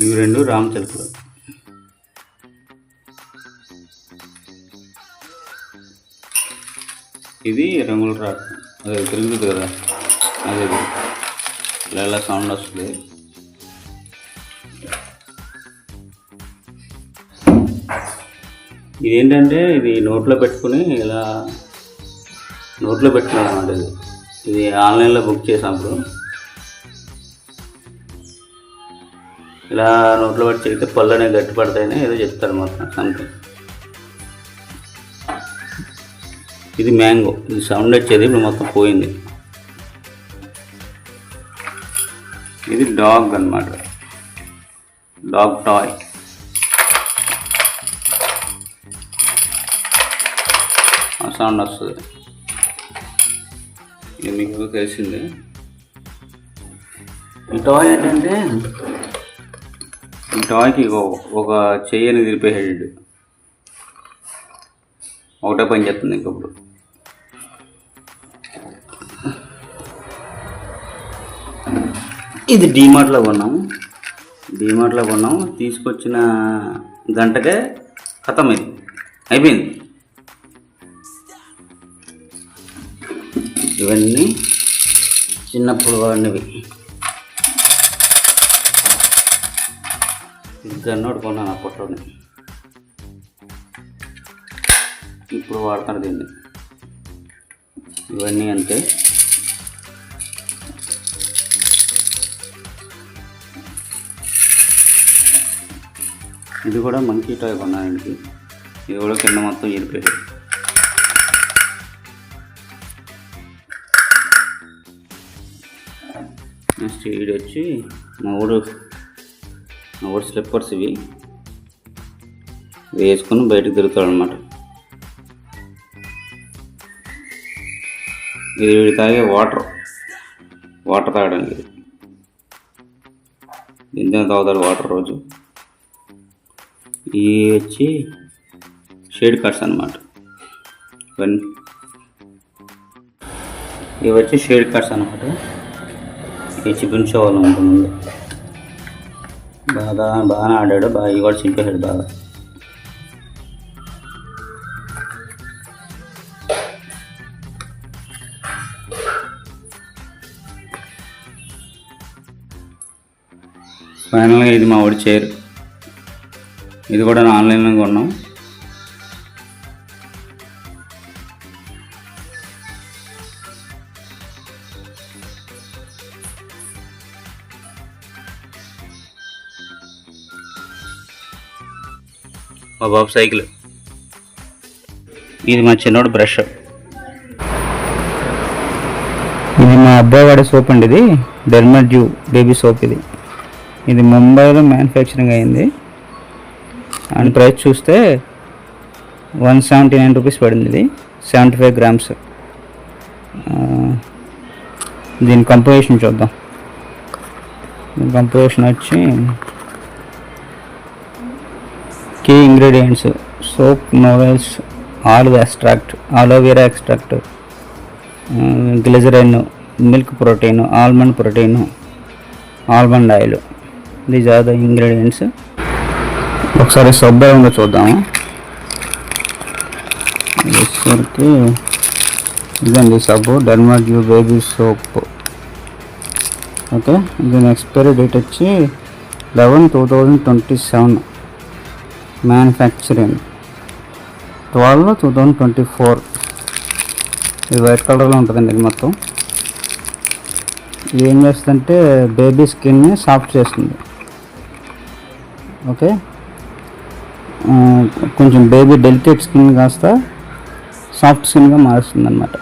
రామచిలుకలు ఇది రంగుల రాట్ అదే తిరుగుతుంది కదా. అదే ఇలా ఇలా సౌండ్ వస్తుంది. ఇదేంటంటే ఇది నోట్లో పెట్టుకుని ఇలా నోట్లో పెట్టుకున్నాను అన్నమాట ఇది. ఇది ఆన్లైన్లో బుక్ చేసినప్పుడు ఇలా నోట్లో పట్టి చెడితే పళ్ళు అనేవి గట్టి పడతాయని ఏదో చెప్తారు మొత్తం సంథింగ్ ఇది మ్యాంగో ఇది సౌండ్ వచ్చేది ఇప్పుడు మొత్తం పోయింది. ఇది డాగ్ అన్నమాట. Dog toy. ఆ సౌండ్ వస్తుంది. ఇది మీకు తెలిసింది. ఈ టాయ్ ఏంటంటే ఈ టాయ్కి ఒక- చెయ్యని తిరిపేసాడు ఒకటే పని చేస్తుంది ఇంకప్పుడు ఇది డీమార్ట్లో కొన్నాము డీమార్ట్లో కొన్నాము తీసుకొచ్చిన గంటకే ఖతం ఇది అయిపోయింది. ఇవన్నీ చిన్నప్పుడు వాడినవి. గన్నోడు కొన్నాను అప్పట్లోనే ఇప్పుడు వాడుతాను దీన్ని. ఇవన్నీ అంతే ఇది కూడా మంకీ టాయ్ కొన్నానండి. ఇది కూడా కింద మొత్తం ఇరిపోయాడు నెక్స్ట్ ఇది వచ్చి మా ఊరు మా స్లిప్పర్స్ ఇవి. వేసుకుని వేసుకొని బయటకు తిరుగుతాడు అనమాట ఇది వీడి తాగే వాటర్. వాటర్ తాగడానికి ఇది. తాగుతాడు వాటర్ రోజు? ఇవి వచ్చి షేడ్ కట్స్ అనమాట ఇవన్నీ. ఇవి వచ్చి షేడ్ కట్స్ అనమాట ఈ చింపించే వాళ్ళు ఉంటుంది. బాగా బాగానే ఆడాడు. బాగా ఇవి కూడా చింపేశాడు బాగా. ఫైనల్గా ఇది మా వాడి చైర్ ఇది కూడా నేను ఆన్లైన్లో కొన్నాం. మా బాబు సైకిల్. ఇది మా చిన్నోడు బ్రష్. ఇది మా అబ్బాయి వాడే సోప్ అండి ఇది. డెర్మడ్యూ బేబీ సోప్ ఇది. ఇది ముంబైలో మ్యానుఫ్యాక్చరింగ్ అయింది. అండ్ ప్రైస్ చూస్తే వన్ సెవెంటీ నైన్ రూపీస్ పడింది ఇది. Seventy five grams. దీని కంపోజిషన్ చూద్దాం. దీని కంపోజిషన్ వచ్చి key ingredients soap noodles olive extract aloe vera extract glycerine milk protein almond protein almond oil these are the ingredients ఒకసారి సబ్బు ఉందో చూద్దాము? ఇది వచ్చేసరికి ఇదండి సబ్బు డర్మాడ్యూ బేబీ సోప్ ఓకే దీని ఎక్స్పైరీ డేట్ వచ్చి eleven two thousand twenty seven manufacturing twelve two thousand twenty four ఇది వైట్ కలర్లో ఉంటుందండి ఇది మొత్తం. ఇది ఏం చేస్తుందంటే బేబీ స్కిన్ని సాఫ్ట్ చేస్తుంది. ఓకే కొంచెం బేబీ డెలికేట్ స్కిన్ కాస్త సాఫ్ట్ స్కిన్గా మారుస్తుంది అనమాట